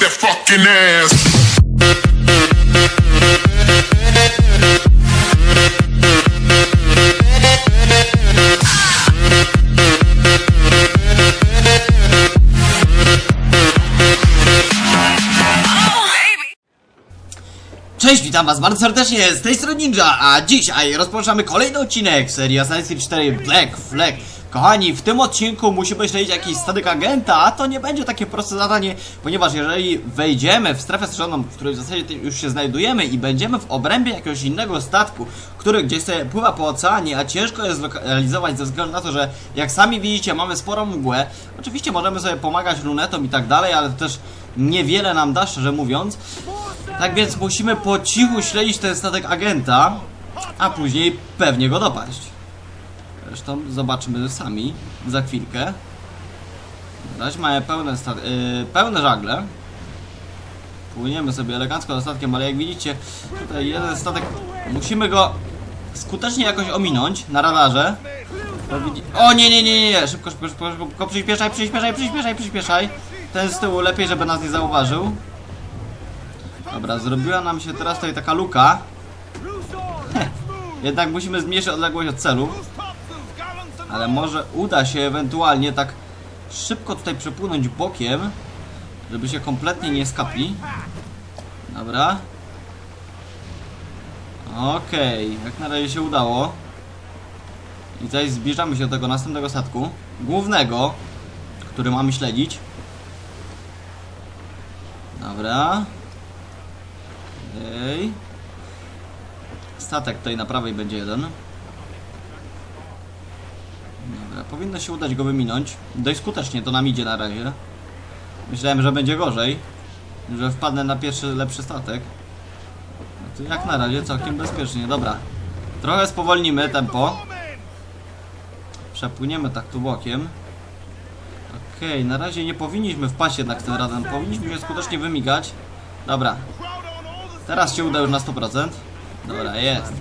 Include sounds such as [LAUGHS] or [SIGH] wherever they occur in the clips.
that fucking ass. Cześć, witam was bardzo serdecznie z tej strony Ninja, a dzisiaj rozpoczynamy kolejny odcinek serii Assassin's Creed 4 Black Flag. Kochani, w tym odcinku musimy śledzić jakiś statek agenta, a to nie będzie takie proste zadanie, ponieważ jeżeli wejdziemy w strefę strzeloną, w której w zasadzie już się znajdujemy i będziemy w obrębie jakiegoś innego statku, który gdzieś sobie pływa po oceanie, a ciężko jest zlokalizować ze względu na to, że jak sami widzicie mamy sporą mgłę, oczywiście możemy sobie pomagać lunetom i tak dalej, ale to też niewiele nam da, szczerze mówiąc. Tak więc musimy po cichu śledzić ten statek agenta, a później pewnie go dopaść. Zresztą zobaczymy sami za chwilkę. Razie mamy pełne, yy, pełne żagle. Płyniemy sobie elegancko za statkiem, ale jak widzicie, tutaj jeden statek. Musimy go skutecznie jakoś ominąć na radarze. O nie, nie, nie, nie, nie, szybko, szybko, szybko, szybko, przyspieszaj, przyspieszaj, przyspieszaj, przyspieszaj. Ten z tyłu lepiej, żeby nas nie zauważył. Dobra, zrobiła nam się teraz tutaj taka luka. [LAUGHS] Jednak musimy zmniejszyć odległość od celu. Ale może uda się ewentualnie tak szybko tutaj przepłynąć bokiem, żeby się kompletnie nie skapli. Dobra. Okej, jak na razie się udało. I tutaj zbliżamy się do tego następnego statku. Głównego, który mamy śledzić. Dobra. Ej. Statek tutaj na prawej będzie jeden. Dobra, powinno się udać go wyminąć. Dość skutecznie to nam idzie na razie. Myślałem, że będzie gorzej. Że wpadnę na pierwszy lepszy statek. No to jak na razie całkiem bezpiecznie. Dobra. Trochę spowolnimy tempo. Przepłyniemy tak tu bokiem. Okej, na razie nie powinniśmy wpaść jednak tym razem. Powinniśmy się skutecznie wymigać. Dobra. Teraz się uda już na 100%. Dobra, jest.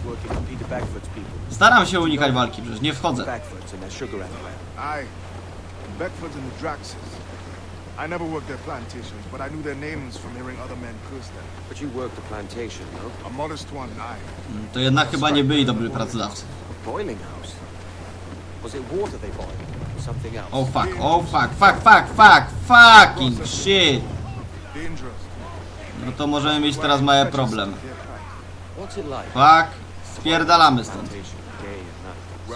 Staram się unikać walki, przecież nie wchodzę. And the Draxes. I never worked their plantations, but I knew their names from hearing other men curse them. But you worked the plantation, no? A modest one, aye. To jednak chyba nie byli dobrzy pracodawcy. Boiling house. Was it water they boiled? Something else? Oh fuck, oh fuck, fuck, fuck, fuck, fucking shit. Dangerous. No to możemy mieć teraz mały problem. Fuck, spierdalamy stąd.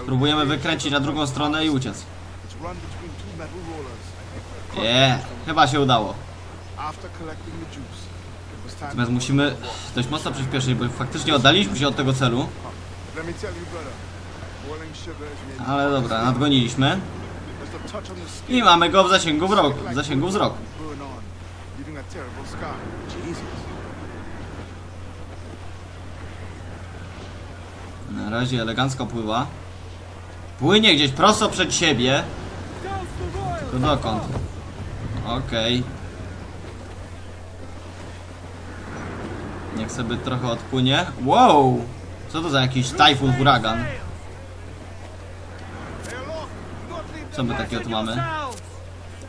Spróbujemy wykręcić na drugą stronę i uciec. Nie, chyba się udało. Natomiast to musimy dość mocno przyspieszyć, bo faktycznie oddaliśmy się od tego celu. Ale dobra, nadgoniliśmy. I mamy go w zasięgu. W zasięgu wzroku. Na razie elegancko pływa. Płynie gdzieś prosto przed siebie. Tylko dokąd? Okej. Niech sobie trochę odpłynie. Wow! Co to za jakiś tajfun, huragan? Co my takiego tu mamy?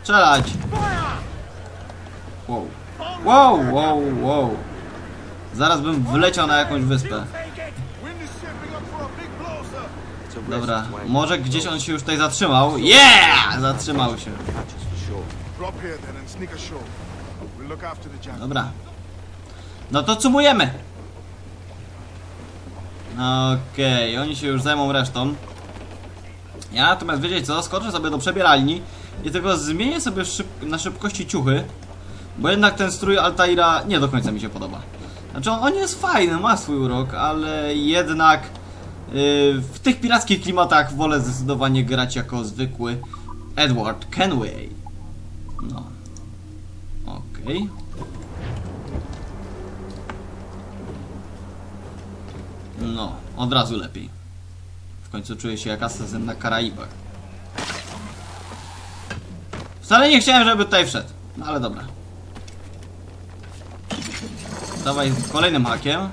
Strzelać! Wow. Wow, wow, wow. Zaraz bym wleciał na jakąś wyspę. Dobra, może gdzieś on się już tutaj zatrzymał. Yeah! Zatrzymał się. Dobra. No to cumujemy. Okej, oni się już zajmą resztą. Ja natomiast wiedzieć co, skoczę sobie do przebieralni i tylko zmienię sobie szyb na szybkości ciuchy, bo jednak ten strój Altaira nie do końca mi się podoba. Znaczy on, on jest fajny, ma swój urok, ale jednak w tych pirackich klimatach wolę zdecydowanie grać jako zwykły Edward Kenway. No. Okej. No, od razu lepiej. W końcu czuję się jak asasyn na Karaibach. Wcale nie chciałem, żeby tutaj wszedł. No ale dobra. Dawaj kolejnym hakiem.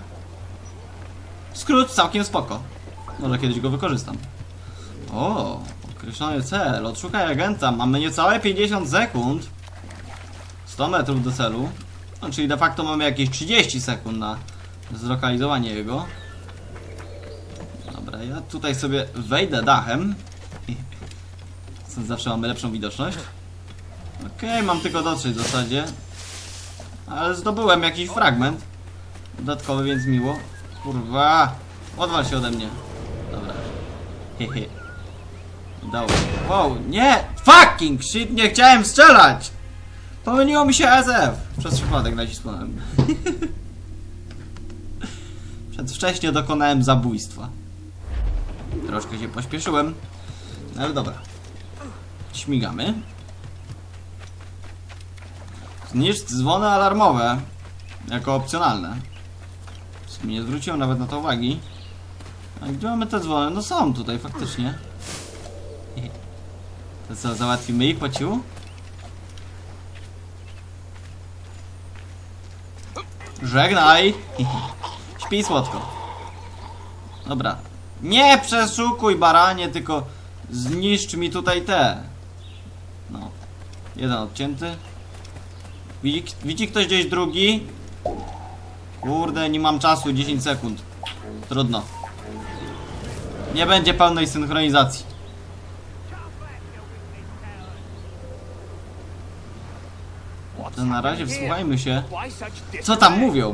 Skrót całkiem spoko. Może kiedyś go wykorzystam. O, określony cel. Odszukaj agenta. Mamy niecałe 50 sekund. 100 metrów do celu. No, czyli de facto mamy jakieś 30 sekund na zlokalizowanie jego. Dobra, ja tutaj sobie wejdę dachem. Zawsze mamy lepszą widoczność. Okej, mam tylko dotrzeć w zasadzie. Ale zdobyłem jakiś fragment. Dodatkowy, więc miło. Kurwa! Odwal się ode mnie. Hehe. Wow, nie! Fucking shit, nie chciałem strzelać! Pomyliło mi się SF. Przez przypadek nacisnąłem. [LAUGHS] Przedwcześnie dokonałem zabójstwa. Troszkę się pośpieszyłem. Ale dobra. Śmigamy. Zniszcz dzwony alarmowe. Jako opcjonalne. W sumie nie zwróciłem nawet na to uwagi. A gdzie mamy te dzwony? No są tutaj faktycznie. To co, załatwimy ich po ciu? Żegnaj! Śpij słodko. Dobra. Nie przeszukuj baranie, tylko zniszcz mi tutaj te. No. Jeden odcięty. Widzi, widzi ktoś gdzieś drugi? Kurde, nie mam czasu, 10 sekund. Trudno. Nie będzie pełnej synchronizacji. To na razie wsłuchajmy się, co tam mówią.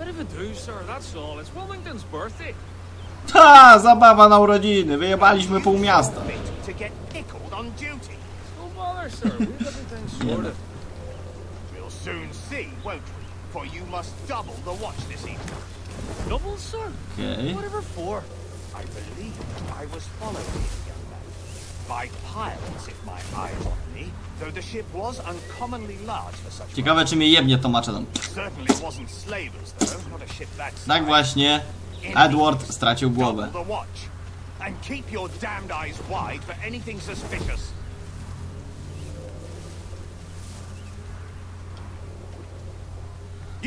Bit of a do, sir, that's all. It's Wilmington's birthday. Ha, zabawa na urodziny, wyjebaliśmy pół miasta. duty? No? Okej. For? I believe I was followed young man. By pirates, if my eyes on me, though the ship was uncommonly large for such Ciekawe czy mnie jebnie to maczetą. Certainly wasn't slavers, though, not a ship that. Tak właśnie, Edward stracił głowę. And keep your damned eyes wide for anything suspicious.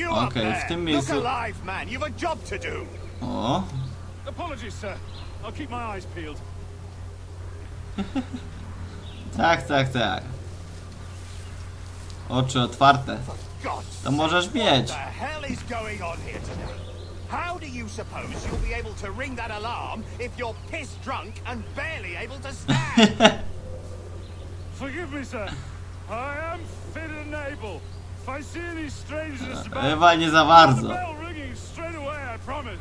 Okej, there. w tym miejscu-. O, Apologies, sir. I'll keep my eyes peeled. [LAUGHS] tak, tak, tak. Oczy otwarte. To możesz What mieć. the hell is going on here today? How do you suppose you'll be able to ring that alarm if you're piss drunk and barely able to stand? [LAUGHS] Forgive me, sir. I am fit and able. If I see any strangers about, Chyba nie za the bardzo. bell ringing straight away, I promise.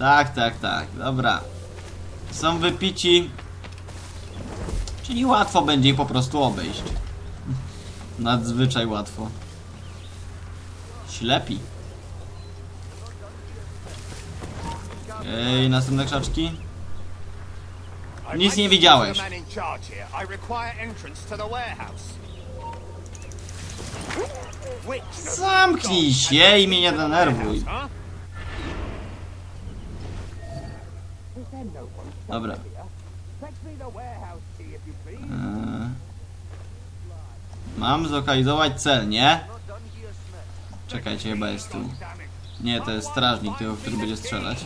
Tak, tak, tak, dobra. Są wypici. Czyli łatwo będzie ich po prostu obejść. Nadzwyczaj łatwo. Ślepi. Ej, następne krzaczki. Nic nie widziałeś. Zamknij się i mnie nie denerwuj. warehouse, huh? Dobra. Fetch me the warehouse key, if you please. Eee. Mam zlokalizować cel, nie? Czekajcie, chyba jest tu. Nie, to jest strażnik tego, który będzie strzelać.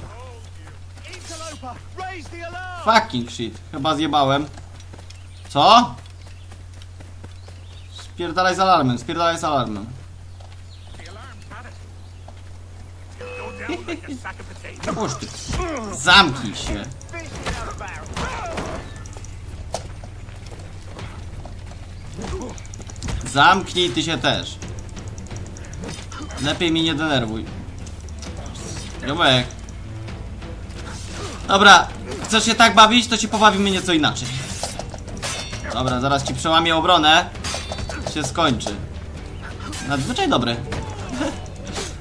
Fucking shit. Chyba zjebałem. Co? Spierdalaj z alarmem, spierdalaj z alarmem. Ty. Zamknij się. Zamknij ty się też. Lepiej mnie nie denerwuj. Jomek. Dobra, chcesz się tak bawić, to się pobawimy nieco inaczej. Dobra, zaraz ci przełamię obronę. Się skończy. Nadzwyczaj dobry.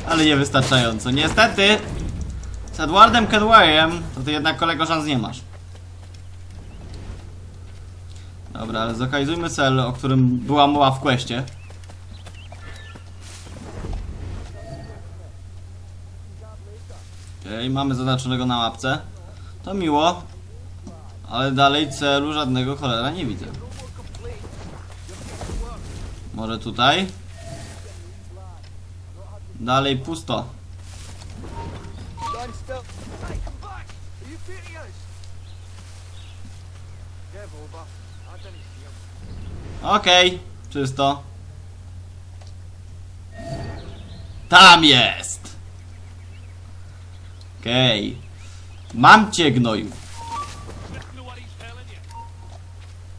Ale niewystarczająco. Niestety, z Edwardem Kenwayem to ty jednak kolego szans nie masz. Dobra, ale zlokalizujmy cel, o którym była mowa w questie. Okej, mamy zaznaczonego na mapce. To miło. Ale dalej celu żadnego cholera nie widzę. Może tutaj? See him. Okej, Czysto. Tam jest! Okej. Mam cię, gnoju.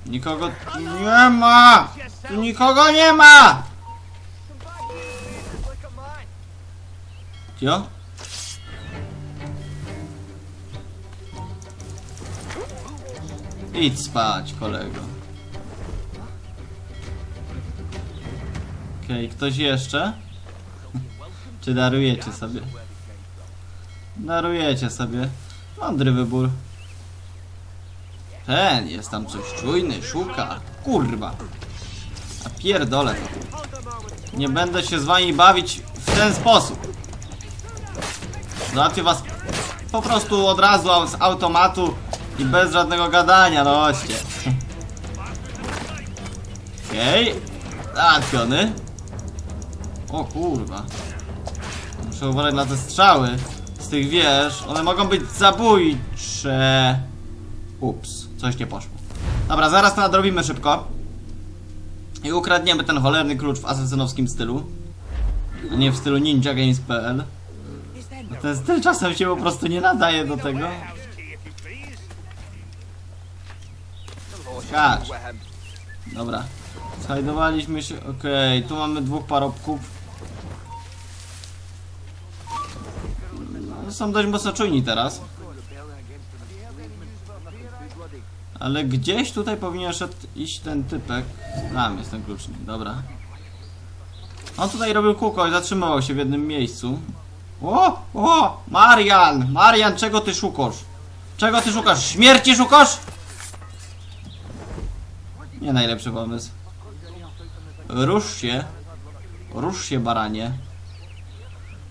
Nikogo nie ma! Nikogo nie ma! Cio? Idź spać, kolego. Okej, ktoś jeszcze? [LAUGHS] Czy darujecie sobie? Darujecie sobie. Mądry wybór. Ten jest tam coś czujny, szuka. Kurwa. A pierdolę. Nie będę się z wami bawić w ten sposób. Załatwię was po prostu od razu z automatu i bez żadnego gadania, no chodźcie. [LAUGHS] Okej. Okay. Załatwiony. O kurwa. Muszę uważać na te strzały z tych wież. One mogą być zabójcze. Ups, coś nie poszło. Dobra, zaraz to nadrobimy szybko. I ukradniemy ten cholerny klucz w asesynowskim stylu. A nie w stylu ninjagames.pl. Ten styl czasem się po prostu nie nadaje do tego. Skacz. Dobra. Znajdowaliśmy się. Okej, tu mamy dwóch parobków. No, Są dość mocno czujni teraz. Ale gdzieś tutaj powinien szedł iść ten typek. Tam jest ten klucznik, dobra. On tutaj robił kółko i zatrzymywał się w jednym miejscu. O! O! Marian! Marian, czego ty szukasz? Czego ty szukasz? Śmierci szukasz? Nie najlepszy pomysł. Rusz się. Rusz się, baranie.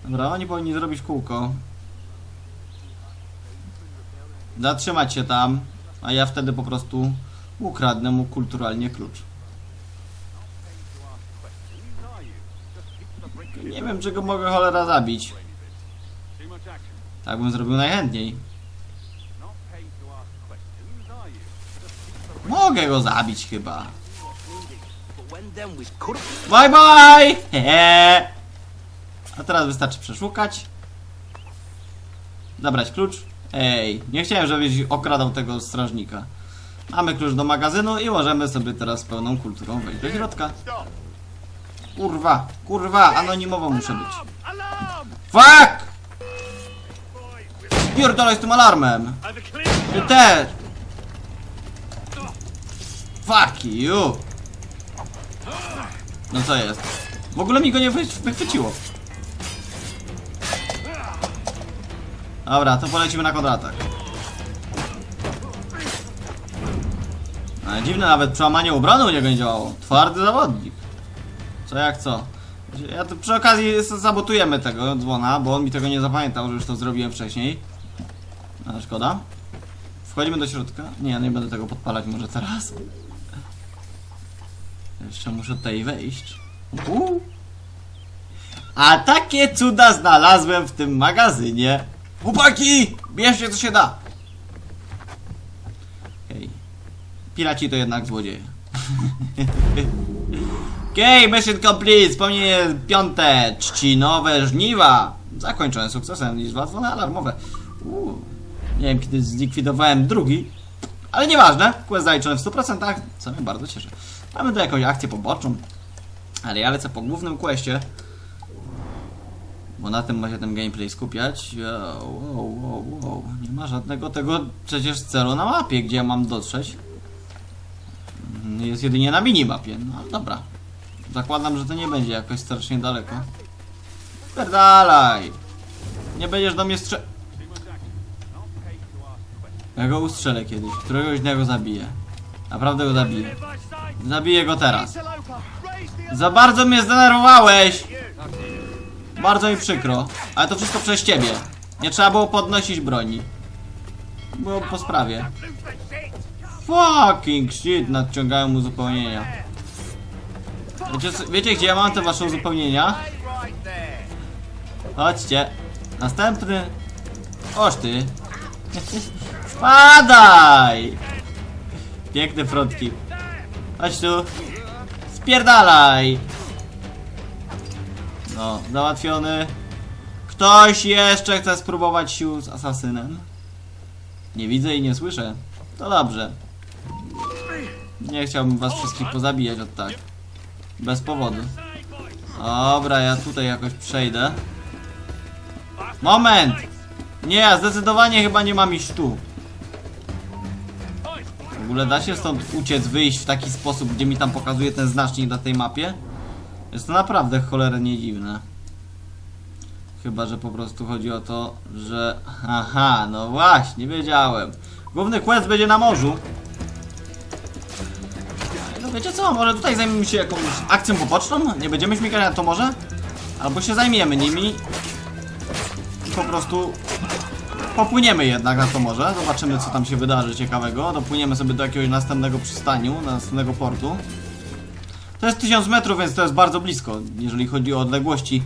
Dobra, oni powinni zrobić kółko. Zatrzymać się tam, a ja wtedy po prostu ukradnę mu kulturalnie klucz. Nie wiem, czy go mogę cholera zabić. Tak bym zrobił najchętniej. Mogę go zabić chyba. Bye bye! Hehe. [LAUGHS] A teraz wystarczy przeszukać. Zabrać klucz. Ej, nie chciałem, żebyś okradał tego strażnika. Mamy klucz do magazynu i możemy sobie teraz pełną kulturą wejść do środka. Kurwa, kurwa, anonimowo muszę być. Fuck! Pierdolę z tym alarmem. Ty też. Fuck you. No co jest? W ogóle mi go nie wy- wychwyciło. Dobra, to polecimy na kwadratak. Ale dziwne, nawet przełamanie obrony u niego nie działało. Twardy zawodnik. Co jak co. Ja tu przy okazji sabotujemy tego dzwona, bo on mi tego nie zapamiętał, że już to zrobiłem wcześniej. Ale szkoda. Wchodzimy do środka. Nie, nie będę tego podpalać może teraz. Jeszcze muszę tutaj wejść. A takie cuda znalazłem w tym magazynie. Chłopaki! Bierzcie co się da! Okej. Piraci to jednak złodzieje. [LAUGHS] Okej, mission complete! Wspomnienie piąte. Trzcinowe żniwa. Zakończone sukcesem. Liczba dzwony alarmowe. Uuu. Nie wiem kiedy zlikwidowałem drugi. Ale nieważne. Quest zaliczony w 100%, co mnie bardzo cieszy. Mamy tu jakąś akcję poboczną. Ale ja lecę po głównym questie. Bo na tym ma się ten gameplay skupiać. Wow, wow, wow. Nie ma żadnego tego przecież celu na mapie, gdzie ja mam dotrzeć. Jest jedynie na minimapie. No dobra. Zakładam, że to nie będzie jakoś strasznie daleko. Pierdalaj! Nie będziesz do mnie strze... Ja go ustrzelę kiedyś. Któregoś dnia go zabiję. Naprawdę go zabiję. Zabiję go teraz. Za bardzo mnie zdenerwowałeś! Bardzo mi przykro. Ale to wszystko przez ciebie. Nie trzeba było podnosić broni. Było po sprawie. Fucking shit, nadciągają uzupełnienia. Wiecie, wiecie gdzie ja mam te wasze uzupełnienia? Chodźcie. Następny. Oż ty. [LAUGHS] Spadaj! Piękny frontki. Chodź tu. Wpierdalaj! No, załatwiony. Ktoś jeszcze chce spróbować sił z asasynem? Nie widzę i nie słyszę. To dobrze. Nie chciałbym was wszystkich pozabijać od tak. Bez powodu. Dobra, ja tutaj jakoś przejdę. Moment! Nie, zdecydowanie chyba nie mam iść tu. Ogóle da się stąd uciec, wyjść w taki sposób, gdzie mi tam pokazuje ten znacznik na tej mapie? Jest to naprawdę cholernie dziwne. Chyba, że po prostu chodzi o to, że... Aha, no właśnie, wiedziałem. Główny quest będzie na morzu. No wiecie co, może tutaj zajmiemy się jakąś akcją poboczną? Nie będziemy śmigać na to morze? Albo się zajmiemy nimi i po prostu popłyniemy jednak na to morze. Zobaczymy co tam się wydarzy ciekawego. Dopłyniemy sobie do jakiegoś następnego przystaniu, następnego portu. To jest 1000 metrów, więc to jest bardzo blisko, jeżeli chodzi o odległości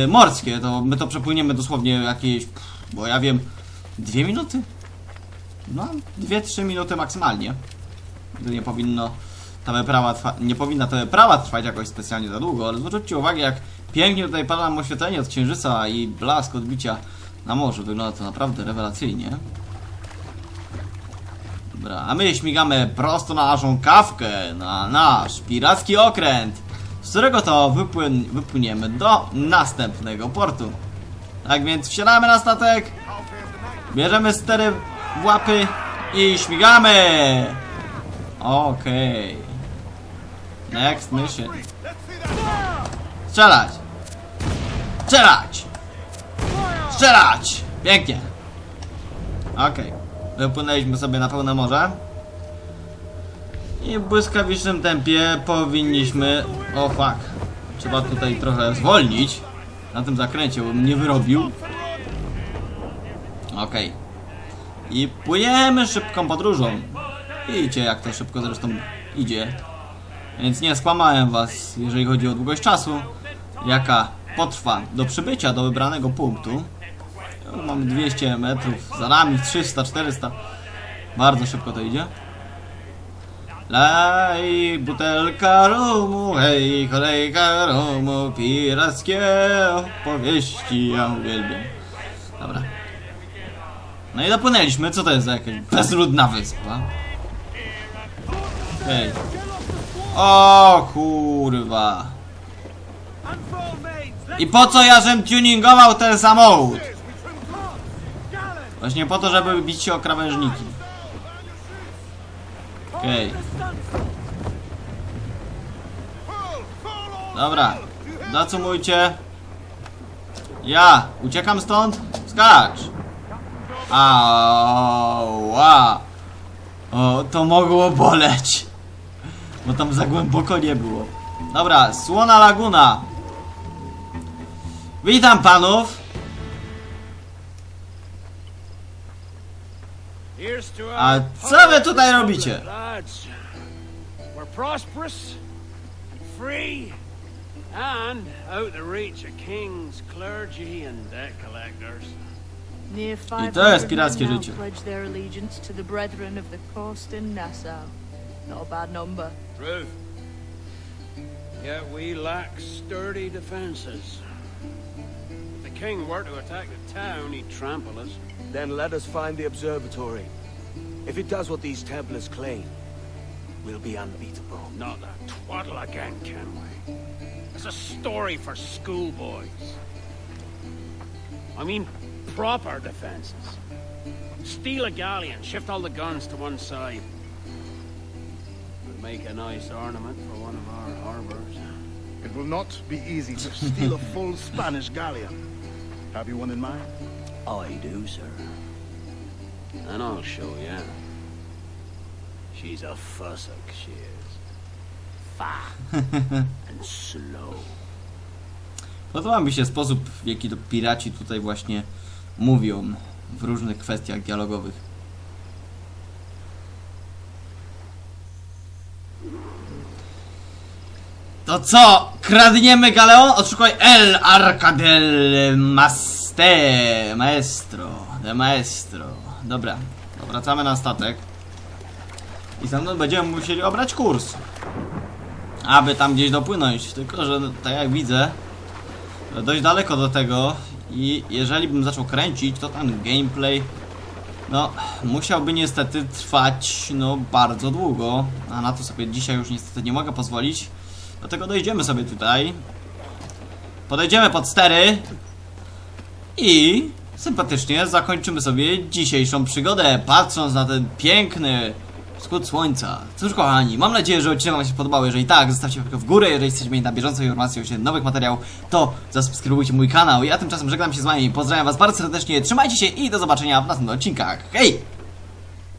yy, morskie. To my to przepłyniemy dosłownie jakieś, bo ja wiem, dwie minuty? No, 2-3 minuty maksymalnie. Nie powinno ta wyprawa nie powinna ta wyprawa trwać jakoś specjalnie za długo, ale zwróćcie uwagę jak pięknie tutaj pada nam oświetlenie od księżyca i blask odbicia na morzu. Wygląda to naprawdę rewelacyjnie. Dobra, a my śmigamy prosto na naszą kawkę, na nasz piracki okręt, z którego to wypłyn, wypłyniemy do następnego portu. Tak więc wsiadamy na statek, bierzemy stery w łapy i śmigamy! Okej. Next mission. Strzelać! Strzelać! Strzelać! Pięknie! Okej. Wypłynęliśmy sobie na pełne morze. I w błyskawicznym tempie powinniśmy... O fuck. Trzeba tutaj trochę zwolnić. Na tym zakręcie, bym nie wyrobił. Okej. I płyniemy szybką podróżą. Widzicie jak to szybko zresztą idzie. Więc nie skłamałem was, jeżeli chodzi o długość czasu, jaka potrwa do przybycia do wybranego punktu. No, Mamy 200 metrów, za nami 300, 400. Bardzo szybko to idzie. Laj, butelka rumu, hej, kolejka rumu, pirackie opowieści, ja uwielbiam. Dobra. No i dopłynęliśmy, co to jest za jakaś bezludna wyspa? Hej. O kurwa. I po co ja żem tuningował ten samochód? Właśnie po to, żeby bić się o krawężniki. Okej. Dobra. Zacumujcie. Ja uciekam stąd? Skacz. Ała. O, to mogło boleć. Bo tam za głęboko nie było. Dobra, Słona Laguna. Witam panów. A co wy tutaj robicie? And out of the reach of kings, clergy, and debt collectors. Near five hundred now pledge their allegiance to the brethren of the coast in Nassau. Not a bad number. True. Yet we lack sturdy defences. If the king were to attack the town, he'd trample us. Then let us find the observatory. If it does what these Templars claim, we'll be unbeatable. Not that twaddle again, can we? It's a story for schoolboys. I mean, proper defenses. Steal a galleon, shift all the guns to one side. Would make a nice ornament for one of our harbors. It will not be easy to steal a full Spanish galleon. Have you one in mind? I do, sir. And I'll show you. She's a fussock, she is. Fat [LAUGHS] and slow. Podoba mi się sposób, w jaki to piraci tutaj właśnie mówią w różnych kwestiach dialogowych. To co? Kradniemy galeon? Odszukaj El Arca del Maste, Maestro, de Maestro. Dobra, wracamy na statek. I stamtąd będziemy musieli obrać kurs. aby tam gdzieś dopłynąć. Tylko, że tak jak widzę, dość daleko do tego i jeżeli bym zaczął kręcić, to ten gameplay no, musiałby niestety trwać, no, bardzo długo, a na to sobie dzisiaj już niestety nie mogę pozwolić. Dlatego dojdziemy sobie tutaj, podejdziemy pod stery i sympatycznie zakończymy sobie dzisiejszą przygodę, patrząc na ten piękny wschód słońca. Cóż kochani, mam nadzieję, że odcinek wam się podobał, jeżeli tak, zostawcie łapkę w górę, jeżeli chcecie mieć na bieżąco informacje o się nowych materiałów, to zasubskrybujcie mój kanał. Ja tymczasem żegnam się z wami, pozdrawiam was bardzo serdecznie, trzymajcie się i do zobaczenia w następnych odcinkach. Hej!